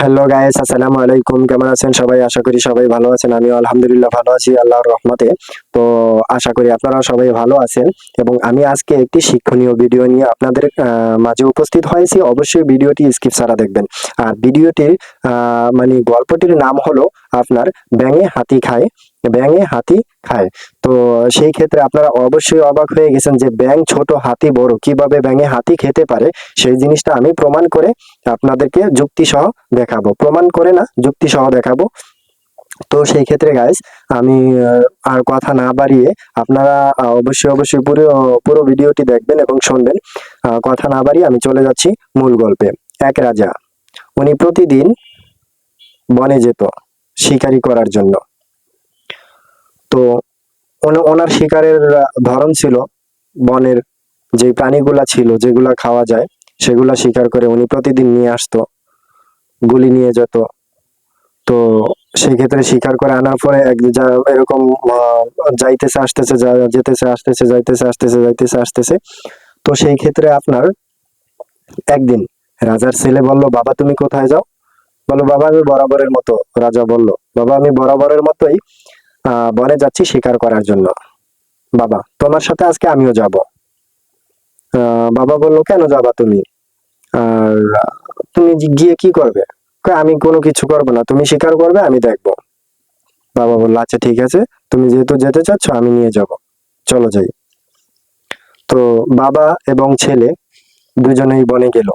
Hello guys আসসালামু আলাইকুম। কেমন আছেন সবাই? আশা করি সবাই ভালো আছেন। আমিও আলহামদুলিল্লাহ ভালো আছি আল্লাহর রহমতে। তো আশা করি আপনারা সবাই ভালো আছেন এবং আমি আজকে একটি শিক্ষণীয় ভিডিও নিয়ে আপনাদের মাঝে উপস্থিত হয়েছি। অবশ্যই ভিডিওটি স্কিপ ছাড়া দেখবেন। আর ভিডিওটির মানে গল্পটির নাম হলো আপনার ব্যাঙে হাতি খায়। ব্যাঙে হাতি খায়। তো সেই ক্ষেত্রে আপনারা অবশ্যই অবাক হয়ে গেছেন যে ব্যাঙ ছোট, হাতি বড়, কীভাবে ব্যাঙে হাতি খেতে পারে? সেই জিনিসটা আমি প্রমাণ করে আপনাদেরকে যুক্তি সহ দেখাবো। প্রমাণ করে না যুক্তি সহ দেখাবো। তো সেই ক্ষেত্রে গাইস আমি আর কথা না বাড়িয়ে আপনারা অবশ্যই অবশ্যই পুরো পুরো ভিডিওটি দেখবেন এবং শুনবেন। কথা না বাড়িয়ে আমি চলে যাচ্ছি মূল গল্পে। এক রাজা, উনি প্রতিদিন বনে যেত শিকারি করার জন্য। তো ওনা- ওনার শিকারের ধরন ছিল বনের যে প্রাণীগুলা ছিল, যেগুলা খাওয়া যায়, সেগুলা শিকার করে উনি প্রতিদিন নিয়ে আসতো, গুলি নিয়ে যেত। তো সেই ক্ষেত্রে শিকার করে আনার পরে এরকম যাইতেছে, আসতেছে যেতেছে, আসতেছে, যাইতেছে আসতেছে যাইতেছে, আসতেছে। তো সেই ক্ষেত্রে আপনার একদিন রাজার ছেলে বলল, বাবা, তুমি কোথায় যাও? বলো বাবা, আমি বরাবরের মতো, রাজা বলল, বাবা, আমি বরাবরের মতোই বনে যাচ্ছি শিকার করার জন্য। বাবা, তোমার সাথে আজকে আমিও যাব। বাবা বলল, কেন যাবা তুমি? আর তুমি গিয়ে কি করবে? আমি কোনো কিছু করব না। তুমি শিকার করবে, আমি দেখব। বাবা বলল আচ্ছা ঠিক আছে। তুমি যেহেতু যেতে চাচ্ছ, আমি নিয়ে যাব। চলো যাই। তো বাবা এবং ছেলে দুজনেই বনে গেল।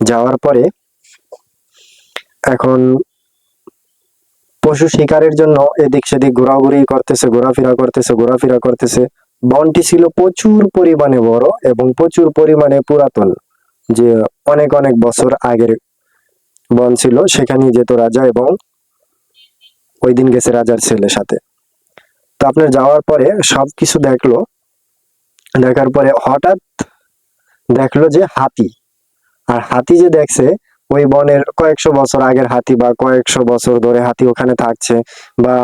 যাওয়ার পরে এখন পশু শিকারের জন্য এদিক সেদিক ঘোরাঘুরি করতেছে, ঘোরাফেরা করতেছে ঘোরাফেরা করতেছে। বনটি ছিল প্রচুর পরিমাণে বড় এবং প্রচুর পরিমাণে পুরাতন, যে অনেক অনেক বছর আগের বন ছিল সেখানে যেত রাজা এবং ওই দিন গেছে রাজার ছেলের সাথে। তো আপনার যাওয়ার পরে সব কিছু দেখল, দেখার পরে হঠাৎ দেখল যে হাতি, আর হাতি যে দেখছে ওই বনের কয়েকশো বছর আগের হাতি বা কয়েকশো বছর ধরে হাতি ওখানে থাকছে বা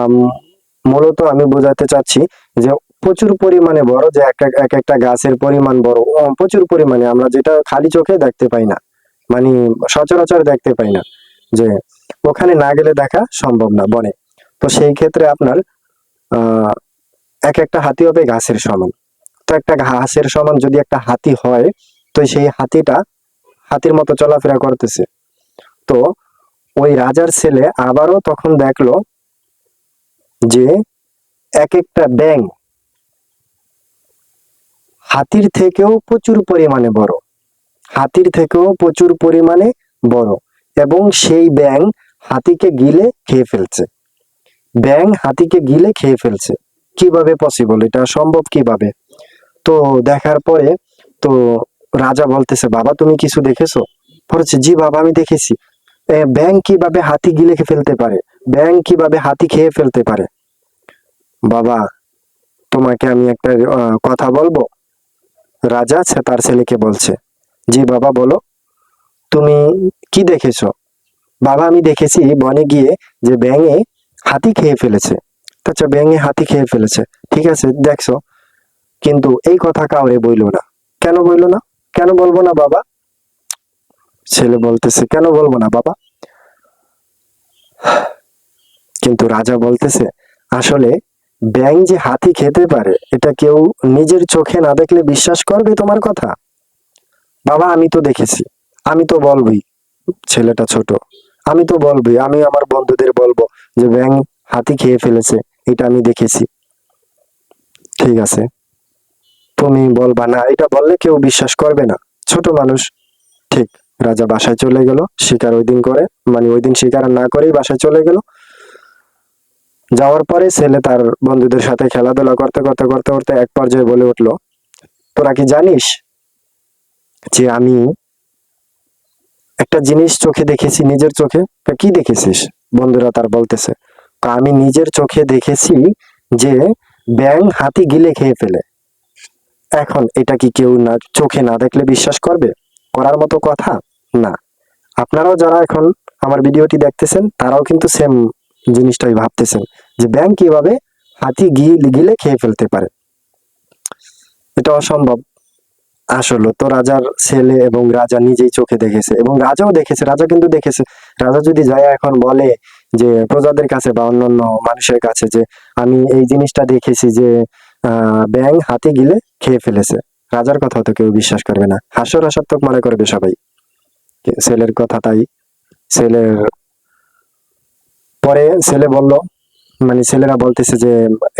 মূলত আমি বোঝাতে চাচ্ছি যে প্রচুর পরিমাণে বড়, যে এক একটা গাছের পরিমাণ বড় প্রচুর পরিমাণে আমরা যেটা খালি চোখে দেখতে পাই না মানে সচরাচর দেখতে পাই না, যে ওখানে না গেলে দেখা সম্ভব না বনে। তো সেই ক্ষেত্রে আপনার এক একটা হাতি হবে ঘাসের সমান। তো একটা ঘাসের সমান যদি একটা হাতি হয়, তো সেই হাতিটা হাতির মতো চলাফেরা করতেছে। তো ওই রাজার ছেলে আবারও তখন দেখল যে এক একটা ব্যাং হাতির থেকেও প্রচুর পরিমাণে বড়। হাতির থেকেও প্রচুর পরিমাণে বড় এবং সেই ব্যাং হাতিকে গিলে খেয়ে ফেলছে। ব্যাং হাতিকে গিলে খেয়ে ফেলছে। কীভাবে পসিবল এটা সম্ভব কীভাবে? তো দেখার পরে তো রাজা বলতেছে, বাবা, তুমি কিছু দেখেছ? বলছে, জি বাবা, আমি দেখেছি। ব্যাং কীভাবে হাতি গিলে ফেলতে পারে? ব্যাং কীভাবে হাতি খেয়ে ফেলতে পারে? বাবা, তোমাকে আমি একটা কথা বলব? রাজা তার ছেলেকে বলছে, জি বাবা, বলো। তুমি কি দেখেছ? বাবা, আমি দেখেছি বনে গিয়ে যে ব্যাঙে হাতি খেয়ে ফেলেছে। আচ্ছা ব্যাঙে হাতি খেয়ে ফেলেছে। ঠিক আছে, দেখছ। কিন্তু এই কথা কাউরে বইলো না। কেন বইলো না? কেন বলব না বাবা? ছেলে বলতেছে, কেন বলব না বাবা? কিন্তু রাজা বলতেছে, আসলে ব্যাং যে হাতি খেতে পারে, এটা কেউ নিজের চোখে না দেখলে বিশ্বাস করবে তোমার কথা? বাবা, আমি তো দেখেছি, আমি তো বলবই, ছেলেটা ছোট, আমি তো বলবই, আমি আমার বন্ধুদের বলব যে ব্যাং হাতি খেয়ে ফেলেছে, এটা আমি দেখেছি। ঠিক আছে। তুমি বলবা না, এটা বললে কেউ বিশ্বাস করবে না। ছোট মানুষ, ঠিক, রাজা বাসায় চলে গেল, শিকার ওই দিন করে মানে ওই দিন শিকার না করেই বাসায় চলে গেল। যাওয়ার পরে ছেলে তার বন্ধুদের সাথে খেলাধুলা করতে করতে করতে করতে এক পর্যায়ে বলে উঠল, তোরা কি জানিস যে আমি একটা জিনিস চোখে দেখেছি, নিজের চোখে? কি দেখেছিস? বন্ধুরা তার বলতেছে, "তা আমি নিজের চোখে দেখেছি যে ব্যাং হাতি গিলে খেয়ে ফেলে। এখন এটা কি কেউ না, চোখে না দেখলে বিশ্বাস করবে? করার মতো কথা? না। আপনারাও যারা এখন আমার ভিডিওটি দেখতেছেন, তারাও কিন্তু সেম জিনিসটাই ভাবতেছেন, যে ব্যাংক কীভাবে হাতি গিলে গিলে খেয়ে ফেলতে পারে। এটা অসম্ভব। আসলে তো রাজার ছেলে এবং রাজা নিজেই চোখে দেখেছে এবং রাজাও দেখেছে, রাজা কিন্তু দেখেছে। রাজা যদি যায় এখন বলে যে প্রজাদের কাছে বা অন্যান্য মানুষের কাছে যে, আমি এই জিনিসটা দেখেছি যে ব্যাং হাতি গিলে খেয়ে ফেলেছে। রাজার কথা তো কেউ বিশ্বাস করবে না। হাস্য রসাত্মক মনে করবে সবাই। ছেলের কথা তাই ছেলের পরে ছেলে বলল মানে ছেলেরা বলতেছে যে,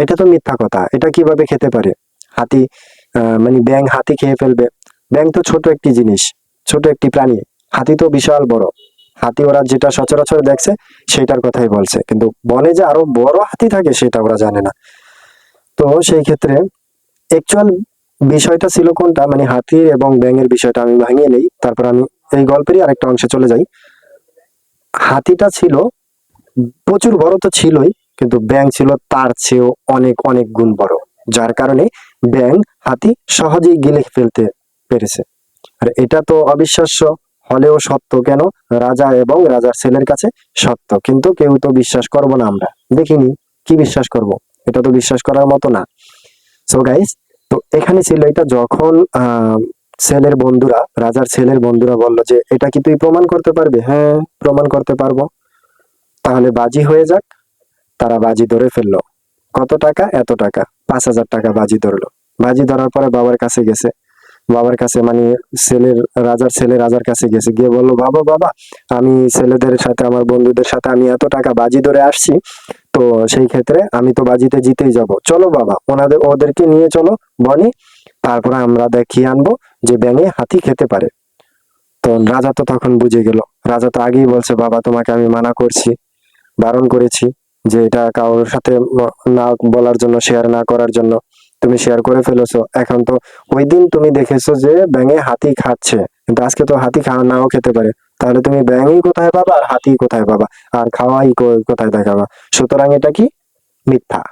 এটা তো মিথ্যা কথা। এটা কীভাবে খেতে পারে? হাতি মানে ব্যাং হাতি খেয়ে ফেলবে। ব্যাং তো ছোট একটি জিনিস, ছোট একটি প্রাণী। হাতি তো বিশাল বড়। হাতি ওরা যেটা সচরাচর দেখছে সেটার কথাই বলছে। কিন্তু বনে যে আরও বড় হাতি থাকে, সেটা ওরা জানে না। তো সেই ক্ষেত্রে অ্যাকচুয়াল বিষয়টা ছিল কোনটা? মানে হাতির এবং ব্যাঙের বিষয়টা আমি ভাঙিয়ে নেই। তারপর আমি এই গল্পেরই আরেকটা অংশে চলে যাই। হাতিটা ছিল, প্রচুর বড় তো ছিলই, কিন্তু ব্যাং ছিল তার চেয়েও অনেক অনেক গুণ বড়। যার কারণে ব্যাং হাতি সহজেই গিলে ফেলতে পেরেছে। আর এটা তো অবিশ্বাস্য, হলেও সত্য কেন? রাজা এবং রাজার ছেলের কাছে সত্য। কিন্তু কেউ তো বিশ্বাস করব না আমরা। দেখিনি, কি বিশ্বাস করব? এটা তো বিশ্বাস করার মতো না। সো গাইস তো এখানে ছিল এটা যখন ছেলের বন্ধুরা, রাজার ছেলের বন্ধুরা বলল যে, এটা কি তুই প্রমাণ করতে পারবি? হ্যাঁ প্রমাণ করতে পারব। তাহলে বাজি হয়ে যাক, তারা বাজি ধরে ফেলল। কত টাকা? এত টাকা। পাঁচ হাজার টাকা বাজি ধরলো। বাজি ধরার পরে বাবার কাছে গেছে। বাবার কাছে মানে ছেলের, রাজার ছেলে রাজার কাছে গেছে। গিয়ে বলল, বাবা বাবা, আমি ছেলেদের সাথে, আমার বন্ধুদের সাথে, আমি এত টাকা বাজি ধরে আসছি, তো সেই ক্ষেত্রে আমি তো বাজিতে জিতেই যাব। চলো বাবা, ওনাদের, ওদেরকে নিয়ে চলো, বনি। তারপরে আমরা দেখিয়ে আনব যে ব্যাঙে হাতি খেতে পারে। তো রাজা তো তখন বুঝে গেল। রাজা তো আগেই বলছে, বাবা, তোমাকে আমি মানা করছি, বারণ করেছি যে এটা কারোর সাথে না বলার জন্য শেয়ার না করার জন্য। তুমি শেয়ার করে ফেলেছো। এখন তো ওই দিন তুমি দেখেছ যে ব্যাঙে হাতি খাচ্ছে। কিন্তু আজকে তো হাতি খাওয়া নাও খেতে পারে। তাহলে তুমি ব্যাঙই কোথায় পাবা আর হাতি কোথায় পাবা? আর খাওয়াই কোথায় দেখাবা? সুতরাং এটা কি? মিথ্যা।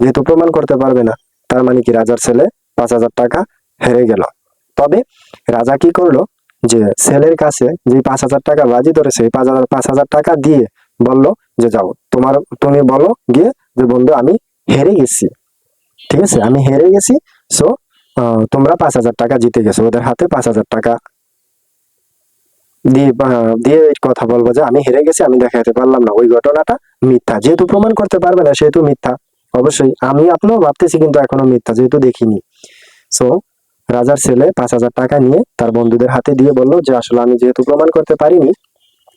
যেহেতু প্রমাণ করতে পারবে না, তার মানে কি রাজার ছেলে পাঁচ হাজার টাকা হেরে গেল। তবে রাজা কি করল? যে ছেলের কাছে যে পাঁচ হাজার টাকা বাজি ধরেছে পাঁচ হাজার পাঁচ হাজার টাকা দিয়ে বলল যে যাও, তোমার তুমি বলো গিয়ে যে বন্ধু, আমি হেরে গেছি। ঠিক আছে? আমি হেরে গেছি সো তোমরা পাঁচ হাজার টাকা জিতে গেছো। ওদের হাতে পাঁচ হাজার টাকা। দিয়ে দিয়ে কথা বলব যে আমি হেরে গেছি, আমি দেখাতে পারলাম না। ওই ঘটনাটা মিথ্যা। যেহেতু প্রমাণ করতে পারবে না, সেহেতু মিথ্যা। অবশ্যই, আমি আপনিও ভাবতেছি কিন্তু এখনও মিথ্যা, যেহেতু দেখিনি। সো রাজার ছেলে পাঁচ হাজার টাকা নিয়ে তার বন্ধুদের হাতে দিয়ে বলল যে, আসলে আমি যেহেতু প্রমাণ করতে পারিনি,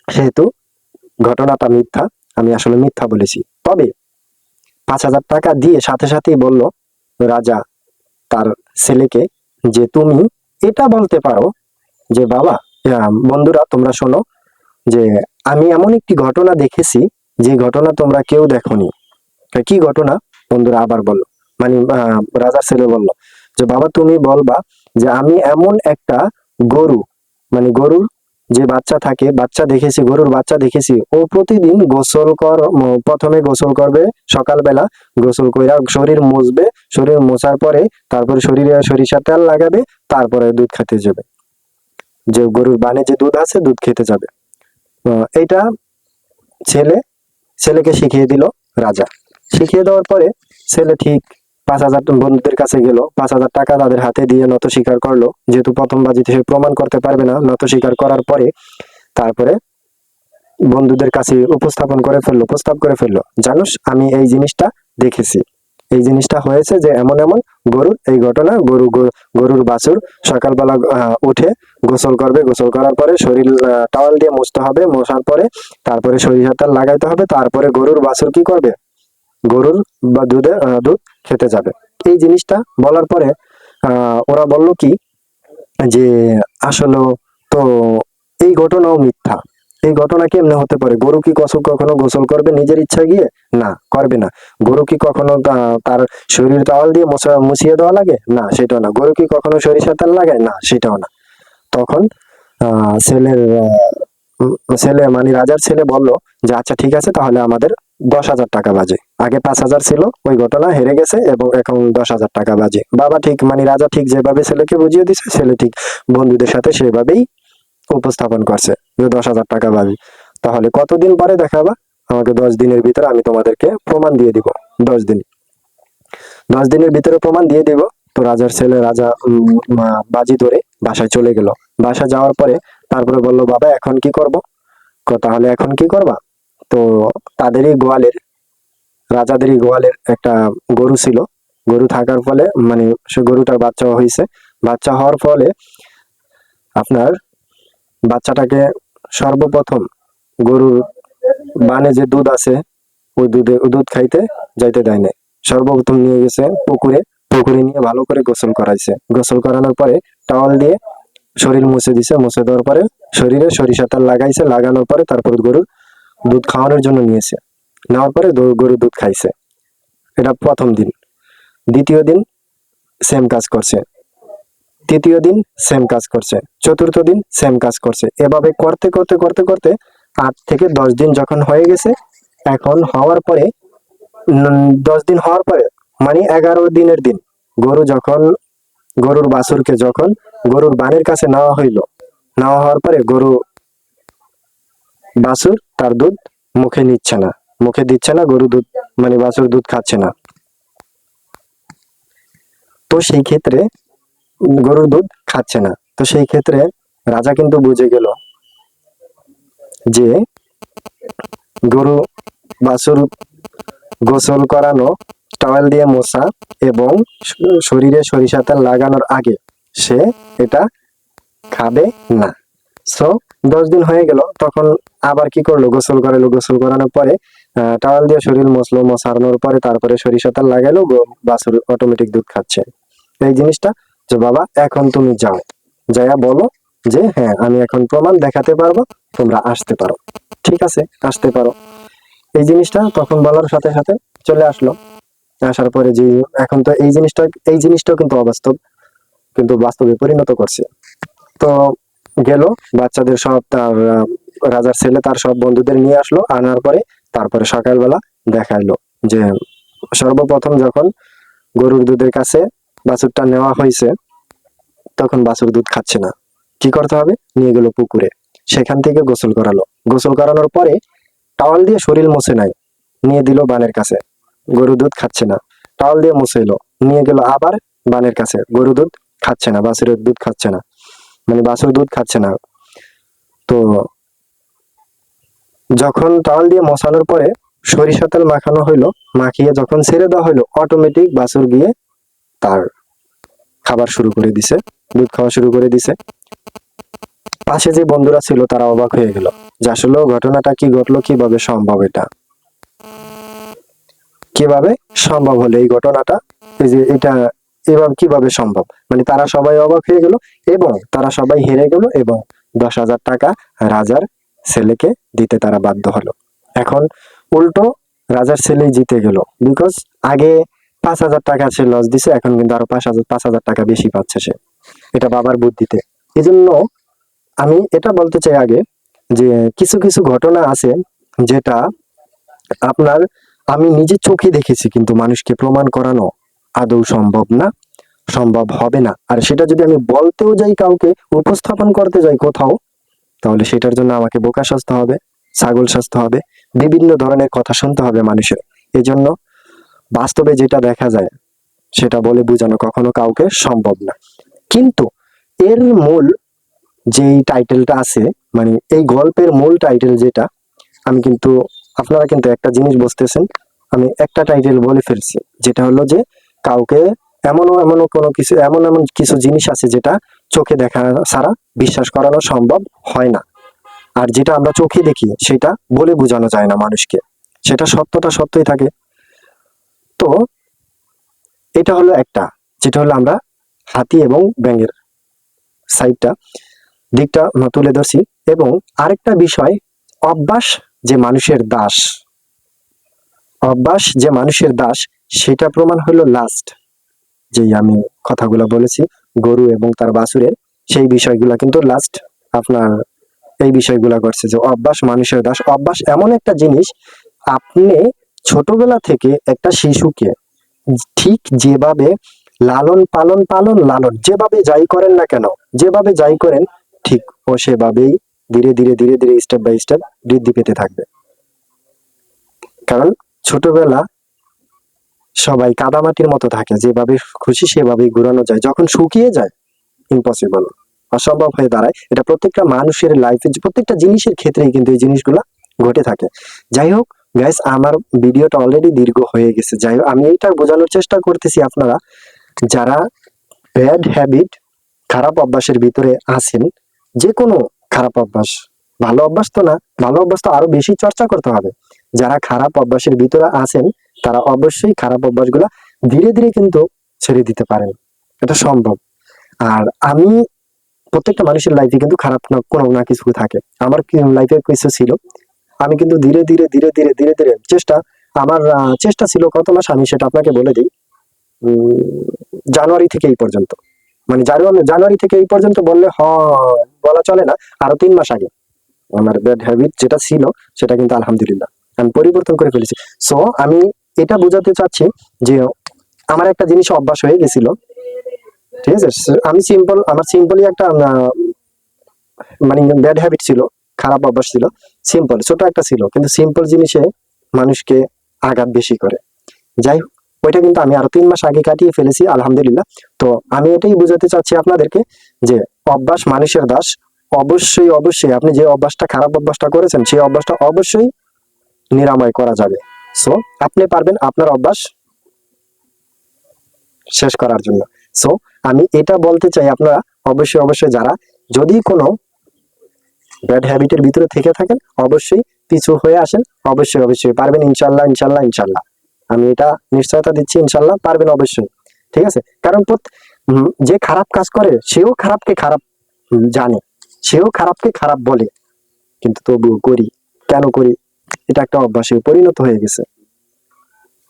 সেহেতু ঘটনাটা মিথ্যা, আমি আসলে মিথ্যা বলেছি। তবে পাঁচ হাজার টাকা দিয়ে সাথে সাথেই বলল রাজা তার ছেলেকে যে তুমি এটা বলতে পারো যে, বাবা বন্ধুরা, তোমরা শোনো যে, আমি এমন একটি ঘটনা দেখেছি যে ঘটনা তোমরা কেউ দেখোনি। কি ঘটনা? বন্ধুরা, আবার বলল মানে রাজার ছেলে বলল যে, বাবা, তুমি বলবা যে, আমি এমন একটা গরু মানে গরুর যে বাচ্চা থাকে, বাচ্চা দেখেছি, গরুর বাচ্চা দেখেছি, ও প্রতিদিন গোসল কর প্রথমে গোসল করবে সকালবেলা, গোসল কইরা শরীর মুছবে, শরীর মোছার পরে তারপরে শরীরে সরিষা তেল লাগাবে, তারপরে দুধ খেতে যাবে। যে গরুর বানে যে দুধ আছে, দুধ খেতে যাবে। এইটা ছেলে, ছেলেকে শিখিয়ে দিল রাজা। শিখিয়ে দেওয়ার পরে ছেলে ঠিক পাঁচ হাজার বন্ধুদের কাছে গেল, পাঁচ হাজার টাকা তাদের হাতে দিয়ে নত স্বীকার করল। যেহেতু প্রথম বাজিতে সে প্রমাণ করতে পারবে না, নত স্বীকার করার পরে তারপরে বন্ধুদের কাছে উপস্থাপন করে ফেলল, প্রস্তাব করে ফেলল, জানোস, আমি এই জিনিসটা দেখেছি। এই জিনিসটা হয়েছে যে এমন এমন গরুর, এই ঘটনা, গরু, গরু- গরুর বাছুর সকালবেলা উঠে গোসল করবে। গোসল করার পরে শরীর টাওয়াল দিয়ে মুছতে হবে মোছার পরে তারপরে শরীর তেল লাগাইতে হবে, তারপরে গরুর বাছুর কি করবে? গরুর বা দুধে দুধ খেতে যাবে। এই জিনিসটা বলার পরে ওরা বলল কি, যে আসলে তো এই ঘটনাও মিথ্যা। এই ঘটনা কেমনে হতে পারে? গরু কি কসল কখনো গোসল করবে নিজের ইচ্ছা গিয়ে? না, করবে না। গরু কি কখনো তার শরীর টাওয়াল দিয়ে মোছা মুছিয়ে দেওয়া লাগে? না, সেটাও না। গরু কি কখনো সরিষার তেল লাগায়? না, সেটাও না। তখন ছেলের ছেলে মানে রাজার ছেলে বলল যে আচ্ছা ঠিক আছে, তাহলে আমাদের দশ হাজার টাকা বাজে। আগে পাঁচ হাজার ছিল, ওই ঘটনা হেরে গেছে এবং এখন দশ হাজার টাকা বাজে। বাবা ঠিক মানে রাজা ঠিক যেভাবে ছেলেকে বুঝিয়ে দিছে, ছেলে ঠিক বন্ধুদের সাথে সেভাবেই উপস্থাপন করছে যে দশ হাজার টাকা বাজে। তাহলে কতদিন পরে দেখাবা? আমাকে দশ দিনের ভিতরে আমি তোমাদেরকে প্রমাণ দিয়ে দিব, দশ দিন। দশ দিনের ভিতরে প্রমাণ দিয়ে দিব, তো রাজার ছেলে, রাজা বাজি ধরে বাসায় চলে গেল। বাসায় যাওয়ার পরে তারপরে বলল, বাবা, এখন কি করব? তাহলে এখন কি করবা? তো তাদেরই গোয়ালের, রাজাদেরই গোয়ালের একটা গরু ছিল। গরু থাকার ফলে মানে সে গরুটার বাচ্চা হয়েছে। বাচ্চা হওয়ার ফলে আপনার বাচ্চাটাকে সর্বপ্রথম গরুর বানে যে দুধ আছে, ওই দুধে দুধ খাইতে যাইতে দেয় না সর্বপ্রথম নিয়ে গেছে পুকুরে পুকুরে নিয়ে ভালো করে গোসল করাইছে। গোসল করানোর পরে টাওয়াল দিয়ে শরীর মুছে দিছে। মুছে দেওয়ার পরে শরীরে সরিষা তেল লাগাইছে। লাগানোর পরে তারপর গরুর দুধ খাওয়ানোর জন্য নিয়েছে। নেওয়ার পরে গরু দুধ খাইছে। এটা প্রথম দিন। দ্বিতীয় দিন সেম কাজ করছে। তৃতীয় দিন সেম কাজ করছে। চতুর্থ দিন সেম কাজ করছে। এভাবে করতে করতে করতে করতে আট থেকে দশ দিন যখন হয়ে গেছে, এখন হওয়ার পরে দশ দিন হওয়ার পরে মানে এগারো দিনের দিন, গরু যখন, গরুর বাছুরকে যখন গরুর বানের কাছে নেওয়া হইল, নেওয়া হওয়ার পরে গরু বাছুর তার দুধ মুখে নিচ্ছে না। মুখে দিচ্ছে না, গরু দুধ মানে বাছুর দুধ খাচ্ছে না। তো সেই ক্ষেত্রে গরুর দুধ খাচ্ছে না। তো সেই ক্ষেত্রে রাজা কিন্তু বুঝে গেল যে গরু বাছুর গোসল করানো টাওয়েল দিয়ে মোছা এবং শরীরে সরিষা তেল লাগানোর আগে সে এটা খাবে না। সো দশ দিন হয়ে গেল, তখন আবার কি করল? গোসল করালো, গোসল করানোর পরে টাওয়াল দিয়ে শরীর মশলো মশানোর পরে তারপরে সরিষা তেল লাগাইলো গো- বাছুর অটোমেটিক দুধ খাচ্ছে। এই জিনিসটা যে, বাবা, এখন তুমি যাও। যাইয়া বলো যে হ্যাঁ আমি এখন প্রমাণ দেখাতে পারব, তোমরা আসতে পারো। ঠিক আছে, আসতে পারো। এই জিনিসটা তখন বলার সাথে সাথে চলে আসলো। আসার পরে যে, এখন তো এই জিনিসটা, এই জিনিসটাও কিন্তু অবাস্তব, কিন্তু বাস্তবে পরিণত করছে। তো গেল, বাচ্চাদের সব তার রাজার ছেলে, তার সব বন্ধুদের নিয়ে আসলো, আনার পরে তারপরে সকালবেলা দেখাইলো যে সর্বপ্রথম যখন গরুর দুধের কাছে বাছুরটা নেওয়া হয়েছে, তখন বাছুর দুধ খাচ্ছে না। কি করতে হবে? নিয়ে গেল পুকুরে। সেখান থেকে গোসল করালো। গোসল করানোর পরে টাওয়াল দিয়ে শরীর মুছে নাই। নিয়ে দিল বানের কাছে। গরু দুধ খাচ্ছে না। টাওয়াল দিয়ে মুছে এলো। নিয়ে গেল আবার বানের কাছে। গরু দুধ খাচ্ছে না, বাছুরের দুধ খাচ্ছে না। মানে বাছুর দুধ খাচ্ছে না। তো যখন টাওয়াল দিয়ে মশানোর পরে সরিষা তেল মাখানো হইল, মাখিয়ে যখন ছেড়ে দেওয়া হইল অটোমেটিক বাছুর গিয়ে তার খাবার শুরু করে দিছে, দুধ খাওয়া শুরু করে দিছে। পাশে যে বন্ধুরা ছিল, তারা অবাক হয়ে গেল যে আসলে ঘটনাটা কি ঘটলো, কীভাবে সম্ভব এটা? কীভাবে সম্ভব হলো এই ঘটনাটা? এই যে এটা এভাবে কীভাবে সম্ভব? মানে তারা সবাই অবাক হয়ে গেল এবং তারা সবাই হেরে গেল এবং দশ হাজার টাকা রাজার ছেলেকে দিতে তারা বাধ্য হলো। এখন উল্টো রাজার ছেলেই জিতে গেল বিকজ আগে পাঁচ হাজার টাকা সে লস দিছে, এখন কিন্তু আরও পাঁচ হাজার পাঁচ হাজার টাকা বেশি পাচ্ছে সে। এটা বাবার বুদ্ধিতে। এই জন্য আমি এটা বলতে চাই আগে যে কিছু কিছু ঘটনা আছে যেটা আপনার আমি নিজে চোখে দেখেছি কিন্তু মানুষকে প্রমাণ করানো আদৌ সম্ভব না, সম্ভব হবে না। আর সেটা যদি আমি বলতেও যাই কাউকে, উপস্থাপন করতে যাই কোথাও, তাহলে সেটার জন্য আমাকে বোকা সাজতে হবে, ছাগল সাজতে হবে, বিভিন্ন ধরনের কথা শুনতে হবে মানুষের। এজন্য বাস্তবে যেটা দেখা যায়, সেটা বলে বোঝানো কখনো কাউকে সম্ভব না। কিন্তু এর মূল যেই টাইটেলটা আছে মানে এই গল্পের মূল টাইটেল যেটা, আমি কিন্তু, আপনারা কিন্তু একটা জিনিস বুঝতেছেন, আমি একটা টাইটেল বলে ফেলছি, যেটা হলো যে কাউকে এমনও এমনও কোনো কিছু, এমন এমন কিছু জিনিস আছে যেটা চোখে দেখা ছাড়া বিশ্বাস করানো সম্ভব হয় না। আর যেটা আমরা চোখে দেখি, সেটা বলে বোঝানো যায় না মানুষকে। সেটা সত্যটা সত্যই থাকে। তো এটা হলো একটা, যেটা হলো আমরা হাতি এবং ব্যাঙের সাইডটা। দিকটা তুলে ধরছি। এবং আরেকটা বিষয়, অভ্যাস যে মানুষের দাস। অভ্যাস যে মানুষের দাস সেটা প্রমাণ হলো লাস্ট যেই আমি কথাগুলো বলেছি, গরু এবং তার বাছুরের, সেই বিষয়গুলো কিন্তু লাস্ট আপনার এই বিষয়গুলো করছে যে অভ্যাস, মানুষের দাস অভ্যাস এমন একটা জিনিস, আপনি ছোটবেলা থেকে একটা শিশুকে ঠিক যেভাবে লালন পালন পালন, লালন, যেভাবে যাই করেন না কেন, যেভাবে যাই করেন, ঠিক ও সেভাবেই ধীরে ধীরে ধীরে ধীরে স্টেপ বাই স্টেপ বৃদ্ধি পেতে থাকবে। কারণ ছোটবেলা সবাই কাদামাটির মতো থাকে, যেভাবে খুশি সেভাবেই ঘুরানো যায়। যখন শুকিয়ে যায় ইম্পসিবল অসম্ভব হয়ে দাঁড়ায়। এটা প্রত্যেকটা মানুষের লাইফে প্রত্যেকটা জিনিসের ক্ষেত্রেই কিন্তু এই জিনিসগুলা ঘটে থাকে। যাই হোক গাইস আমার ভিডিওটা অলরেডি দীর্ঘ হয়ে গেছে। যাই হোক, আমি এটা বোঝানোর চেষ্টা করতেছি আপনারা, যারা ব্যাড হ্যাবিট খারাপ অভ্যাসের ভিতরে আছেন যে কোনো খারাপ অভ্যাস, ভালো অভ্যাস তো না, ভালো অভ্যাস তো আরও বেশি চর্চা করতে হবে। যারা খারাপ অভ্যাসের ভিতরে আছেন তারা অবশ্যই খারাপ অভ্যাসগুলো ধীরে ধীরে কিন্তু ছেড়ে দিতে পারেন। এটা সম্ভব। আর আমি প্রত্যেকটা মানুষের লাইফে কিন্তু খারাপ না, কোনো না কিছু থাকে। আমার লাইফে কিছু ছিল। আমি কিন্তু ধীরে ধীরে ধীরে ধীরে ধীরে ধীরে চেষ্টা, আমার চেষ্টা ছিল কত মাস আমি সেটা আপনাকে বলে দিই। জানুয়ারি থেকে এই পর্যন্ত। মানে জানুয়ারি জানুয়ারি থেকে এই পর্যন্ত বললে হ, বলা চলে না, আরও তিন মাস আগে। আমার ব্যাড হ্যাবিট যেটা ছিল, সেটা কিন্তু আলহামদুলিল্লাহ। আমি পরিবর্তন করে ফেলেছি। সো আমি এটা বোঝাতে চাচ্ছি যে আমার একটা জিনিস অভ্যাস হয়ে গেছিল। ঠিক আছে? আমি সিম্পল আমার সিম্পলি একটা মানে ব্যাড হ্যাবিট ছিল, খারাপ অভ্যাস ছিল সিম্পল ছোট একটা ছিল, কিন্তু সিম্পল জিনিসে মানুষকে আঘাত বেশি করে। যাই হোক, ওইটা কিন্তু আমি আরও তিন মাস আগে কাটিয়ে ফেলেছি, আলহামদুলিল্লাহ। তো আমি এটাই বোঝাতে চাচ্ছি আপনাদেরকে যে অভ্যাস মানুষের দাস, অবশ্যই অবশ্যই আপনি যে অভ্যাসটা, খারাপ অভ্যাসটা করেছেন, সেই অভ্যাসটা অবশ্যই নিরাময় করা যাবে। সো আপনি পারবেন আপনার অভ্যাস শেষ করার জন্য। সো আমি এটা বলতে চাই আপনারা অবশ্যই অবশ্যই যারা যদি কোনো ব্যাড হ্যাবিটের ভিতরে থেকে থাকেন, অবশ্যই পিছু হয়ে আসেন, অবশ্যই অবশ্যই পারবেন ইনশাল্লাহ ইনশাল্লাহ ইনশাল্লাহ আমি এটা নিশ্চয়তা দিচ্ছি ইনশাল্লাহ পারবেন অবশ্যই। ঠিক আছে? কারণ যে খারাপ কাজ করে, সেও খারাপকে খারাপ জানে, সেও খারাপকে খারাপ বলে। কিন্তু তবু করি। কেন করি? এটা একটা অভ্যাসে পরিণত হয়ে গেছে।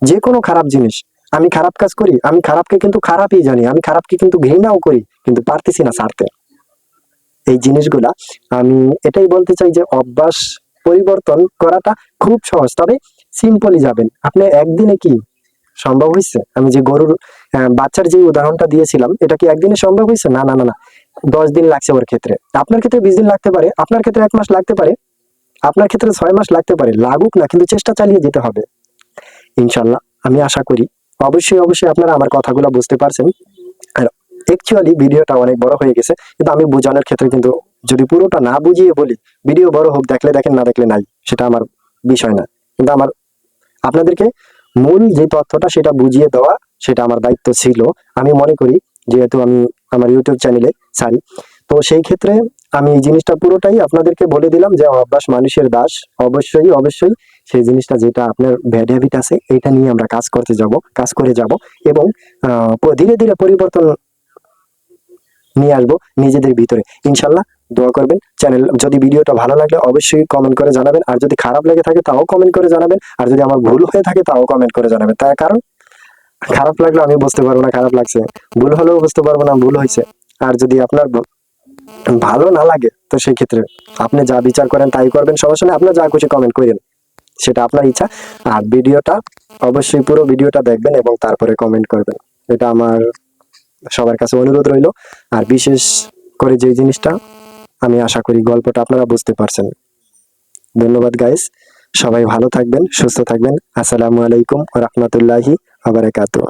যে কোনো খারাপ জিনিস, আমি খারাপ কাজ করি, আমি খারাপকে কিন্তু খারাপই জানি, আমি খারাপকে কিন্তু ঘৃণাও করি, কিন্তু পারতেছি না ছাড়তে। এই জিনিসগুলা আমি এটাই বলতে চাই যে অভ্যাস পরিবর্তন করাটা খুব সহজ, তবে সিম্পলি যাবেন। আপনি একদিনে কি সম্ভব হয়েছে? আমি যে গরুর বাচ্চার যে উদাহরণটা দিয়েছিলাম, এটা কি একদিনে সম্ভব হয়েছে? না না না না। দশ দিন লাগছে ওর ক্ষেত্রে। আপনার ক্ষেত্রে বিশ দিন লাগতে পারে, আপনার ক্ষেত্রে এক মাস লাগতে পারে আপনার ক্ষেত্রে ছয় মাস লাগতে পারে, লাগুক না, কিন্তু চেষ্টা চালিয়ে যেতে হবে। ইনশাল্লাহ, আমি আশা করি, অবশ্যই অবশ্যই আপনারা আমার কথাগুলো বুঝতে পারছেন। আর অ্যাকচুয়ালি ভিডিওটা অনেক বড় হয়ে গেছে, কিন্তু আমি বোঝানোর ক্ষেত্রে কিন্তু যদি পুরোটা না বুঝিয়ে বলি, ভিডিও বড় হোক, দেখলে দেখেন, না দেখলে নাই, সেটা আমার বিষয় না। কিন্তু আমার, আপনাদেরকে মূল যে তথ্যটা সেটা বুঝিয়ে দেওয়া, সেটা আমার দায়িত্ব ছিল। আমি মনে করি, যেহেতু আমি আমার ইউটিউব চ্যানেলে সারি তো সেই ক্ষেত্রে আমি এই জিনিসটা পুরোটাই আপনাদেরকে বলে দিলাম যে অভ্যাস মানুষের দাস। অবশ্যই অবশ্যই সেই জিনিসটা যেটা আপনার ব্যাড হ্যাবিট আছে এটা নিয়ে আমরা কাজ করতে যাব, কাজ করে যাব এবং ধীরে ধীরে পরিবর্তন নিয়ে আসব নিজেদের ভিতরে। ইনশাল্লাহ দোয়া করবেন। চ্যানেল, যদি ভিডিওটা ভালো লাগলে অবশ্যই কমেন্ট করে জানাবেন। আর যদি খারাপ লাগে থাকে তাও কমেন্ট করে জানাবেন। আর যদি আমার ভুল হয়ে থাকে তাও কমেন্ট করে জানাবেন। তার কারণ, খারাপ লাগলে আমি বুঝতে পারব না, খারাপ লাগছে। ভুল হলেও বুঝতে পারব না, ভুল হয়েছে। আর যদি আপনার ভালো না লাগে, তো সেই ক্ষেত্রে আপনি যা বিচার করেন তাই করবেন। সমস্যা নেই আপনার যা খুশি কমেন্ট করেন সেটা আপনার ইচ্ছা। আর ভিডিওটা, অবশ্যই পুরো ভিডিওটা দেখবেন এবং তারপরে কমেন্ট করবেন। এটা আমার সবার কাছে অনুরোধ রইল। আর বিশেষ করে যে জিনিসটা, আমি আশা করি গল্পটা আপনারা বুঝতে পারছেন। ধন্যবাদ গাইস সবাই ভালো থাকবেন, সুস্থ থাকবেন। আসসালামু আলাইকুম রহমতুল্লাহি আবারাকাতুহ